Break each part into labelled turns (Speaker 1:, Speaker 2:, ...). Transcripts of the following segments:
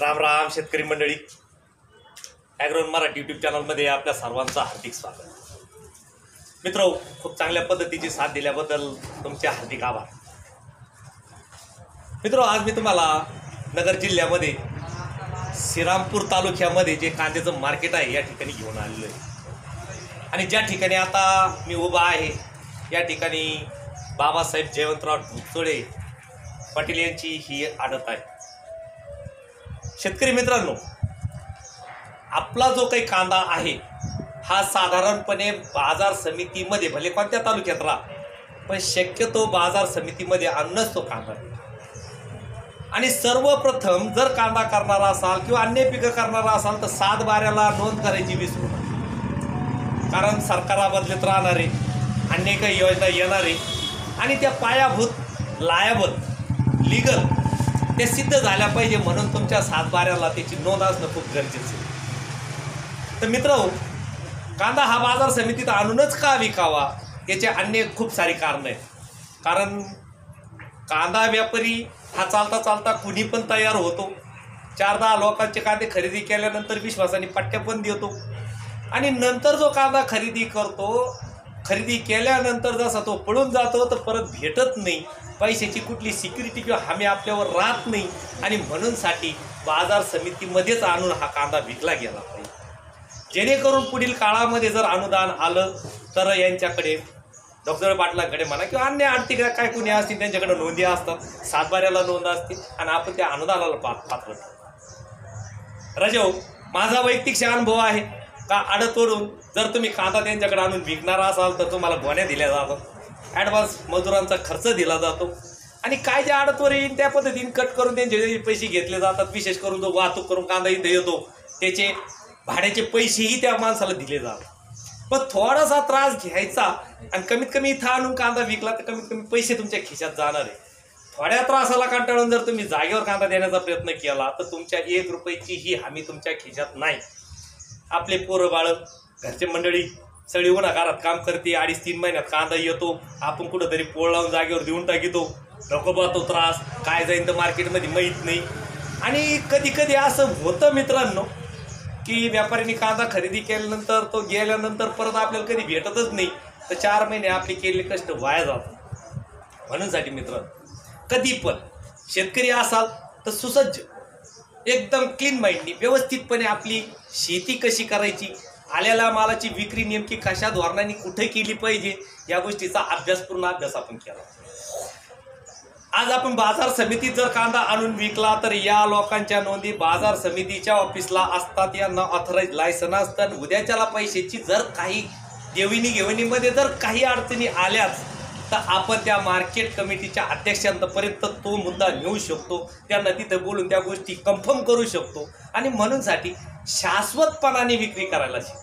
Speaker 1: राम राम शेतकरी मंडळी. ॲग्रोन मराठी यूट्यूब चॅनलमध्ये आपल्या सर्वांचं हार्दिक स्वागत. मित्र खूप चांगल्या पद्धतीची साथ दिल्याबद्दल तुमचे हार्दिक आभार. मित्र आज मी तुम्हाला नगर जिल्ह्यामध्ये श्रीरामपूर तालुक्यामध्ये जे कांद्याचं मार्केट आहे या ठिकाणी घेऊन आलेलो आहे. आणि ज्या ठिकाणी आता मी उभा आहे या ठिकाणी बाबासाहेब जयवंतराव ढुचोळे पाटील यांची ही आडत आहे. शेतकरी मित्रांनो आपला जो काही कांदा आहे हा साधारणपणे बाजार समितीमध्ये भले कोणत्या तालुक्यात राहा पण शक्यतो बाजार समितीमध्ये आणणंच तो कांदा आणि सर्वप्रथम जर कांदा करणारा असाल किंवा अन्य पिकं करणारा असाल तर सात बाऱ्याला नोंद करायची विसरू नका कारण सरकारा बदलत राहणारे अनेक योजना येणारे आणि त्या पायाभूत लायाबल लिगल ते सिद्ध झाल्या पाहिजे म्हणून तुमच्या सातबाऱ्याला त्याची नोंद असणं खूप गरजेचं आहे. तर मित्र कांदा हा बाजार समितीत आणूनच का विकावा याचे अन्य खूप सारी कारणं आहेत. कारण कांदा व्यापारी हा चालता चालता कुणी पण तयार होतो. चार दहा लोकांचे कांदे खरेदी केल्यानंतर विश्वासाने पट्ट्या पण देतो. आणि नंतर जो कांदा खरेदी करतो खरेदी केल्यानंतर जसा तो पळून जातो तर परत भेटत नाही. पैशाची कुठली सिक्युरिटी किंवा हमी आपल्यावर राहत नाही. आणि म्हणूनसाठी बाजार समितीमध्येच आणून हा कांदा विकला गेला पाहिजे जेणेकरून पुढील काळामध्ये जर अनुदान आलं तर यांच्याकडे डॉक्टर पाटलाकडे म्हणा किंवा अन्य आर्थिक काय कुणी असतील त्यांच्याकडे नोंदी असतात. सातबाऱ्याला नोंद असते आणि आपण त्या अनुदानाला पा पात्र ठरतो. माझा वैयक्तिक अनुभव आहे. का आडतोडून जर तुम्ही कांदा त्यांच्याकडे आणून विकणारा असाल तर तुम्हाला गोण्या दिल्या जातात. ॲडव्हान्स मजुरांचा खर्च दिला जातो. आणि काय जे आडतवर येईल त्या पद्धतीने कट करून त्यांचे पैसे घेतले जातात विशेष करून जो वाहतूक करून कांदा इथे येतो त्याचे भाड्याचे पैसेही त्या माणसाला दिले जातात. पण थोडासा त्रास घ्यायचा आणि कमीत कमी इथं आणून कांदा विकला तर कमीत कमी पैसे तुमच्या खिशात जाणार आहे. थोड्या त्रासाला कंटाळून जर तुम्ही जागेवर कांदा देण्याचा प्रयत्न केला तर तुमच्या एक रुपयाची ही हमी तुमच्या खिशात नाही. आपले पोरं बाळ घरचे मंडळी सगळी उन्हाकारात काम करते अडीच तीन महिन्यात कांदा येतो आपण कुठंतरी पोळ लावून जागेवर देऊन टाकितो. नको बा तो त्रास काय जाईन तर मार्केटमध्ये माहीत नाही. आणि कधी कधी असं होतं मित्रांनो की व्यापाऱ्यांनी कांदा खरेदी केल्यानंतर तो गेल्यानंतर परत आपल्याला कधी भेटतच नाही. तर चार महिने आपले केलेले कष्ट वाया जातात. म्हणूनसाठी मित्र कधी पण शेतकरी असाल तर सुसज्ज. एकदम क्लीन माइंडनी व्यवस्थितपणे आपली शेती कशी करायची आलेल्या मालाची विक्री नेमकी कशा धोरणाने कुठे केली पाहिजे या गोष्टीचा अभ्यास पूर्ण अभ्यास आपण केला. आज आपण बाजार समितीत जर कांदा आणून विकला तर या लोकांच्या नोंदी बाजार समितीच्या ऑफिसला असतात यांना ऑथराईज लायसन असतात उद्याच्याला पैशाची जर काही देवीनी घेवणीमध्ये जर काही अडचणी आल्याच तर आपण त्या मार्केट कमिटीच्या अध्यक्षांपर्यंत तो मुद्दा नेऊ शकतो. त्यांना तिथं बोलून त्या गोष्टी कन्फर्म करू शकतो. आणि म्हणूनसाठी शाश्वतपणाने विक्री करायला शिक.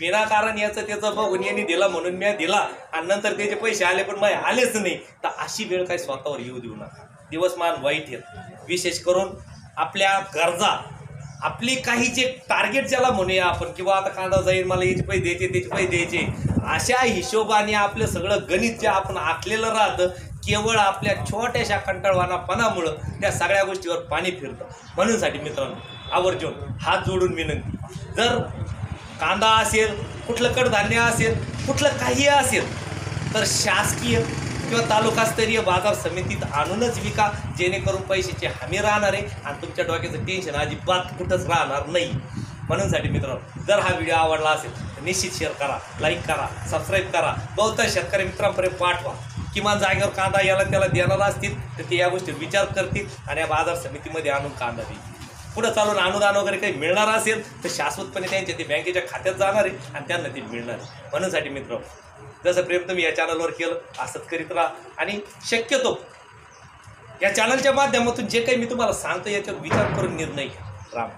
Speaker 1: विनाकारण याचं त्याचं बघून यांनी दिला म्हणून मी दिला. आणि नंतर त्याचे पैसे आले पण मग आलेच नाही. तर अशी वेळ काही स्वतःवर येऊ देऊ नका. दिवसमान वाईट येत विशेष करून आपल्या गरजा आपली काही जे टार्गेट ज्याला म्हणूया आपण किंवा आता कांदा जाईल मला याचे पैसे द्यायचे त्याचे पैसे द्यायचे अशा हिशोबाने आपलं सगळं गणित जे आपण आखलेलं राहतं केवळ आपल्या छोट्याशा कंटाळवानापणामुळं त्या सगळ्या गोष्टीवर पाणी फिरतं. म्हणूनसाठी मित्रांनो आवर्जून हात जोडून विनंती. जर कांदा असेल कुठलं कडधान्य असेल कुठलं काही असेल तर शासकीय किंवा तालुकास्तरीय बाजार समितीत आणूनच विका जेणेकरून पैशाची हमी राहणार आहे आणि तुमच्या डोक्याचं टेन्शन अजिबात कुठंच राहणार नाही. म्हणूनसाठी मित्रांनो जर हा व्हिडिओ आवडला असेल तर निश्चित शेअर करा लाईक करा सबस्क्राईब करा. बहुतांश शेतकरी मित्रांपर्यंत पाठवा. किमान जागेवर कांदा याला त्याला देणार असतील तर ते या गोष्टी विचार करतील आणि या बाजार समितीमध्ये आणून कांदा देईल. पुढं चालून अनुदान वगैरे काही मिळणार असेल तर शाश्वतपणे त्यांच्या ते बँकेच्या खात्यात जाणार आहे आणि त्यांना ते मिळणार म्हणूनसाठी मित्र जसं प्रेम तुम्ही या चॅनलवर केलं असंच करीत राहा. आणि शक्यतो या चॅनलच्या माध्यमातून जे काही मी तुम्हाला सांगतो याच्यावर विचार करून निर्णय घ्या. राम.